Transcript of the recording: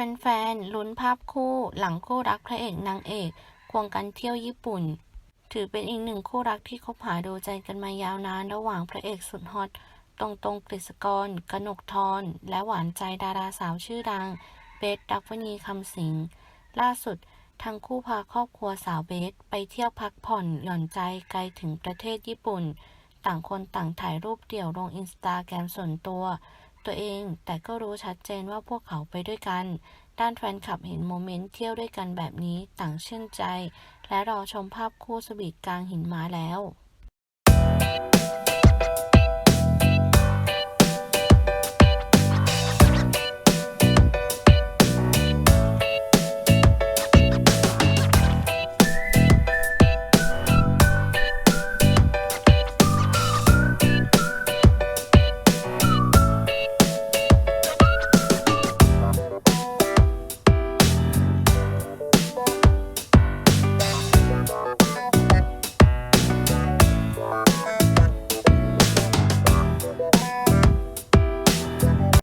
แฟนๆ ลุ้นภาพคู่หลังคู่รักพระเอกนางเอกควงกันเที่ยวญี่ปุ่น ถือเป็นอีกหนึ่งคู่รักที่คบหาดูใจกันมายาวนาน ระหว่างพระเอกสุดฮอตตรงตรงกฤษกร กนกทร และหวานใจดาราสาวชื่อดัง เบสดักวณีคำสิง ล่าสุดทั้งคู่พาครอบครัวสาวเบส ไปเที่ยวพักผ่อนหย่อนใจไกลถึงประเทศญี่ปุ่น ต่างคนต่างถ่ายรูปเดี่ยวลงอินสตาแกรมส่วนตัว ตัวเอง แต่ก็รู้ชัดเจนว่าพวกเขาไปด้วยกัน ด้านแฟนคลับเห็นโมเมนต์เที่ยวด้วยกันแบบนี้ต่างชื่นใจ และรอชมภาพคู่สวีทกลางหินม้าแล้ว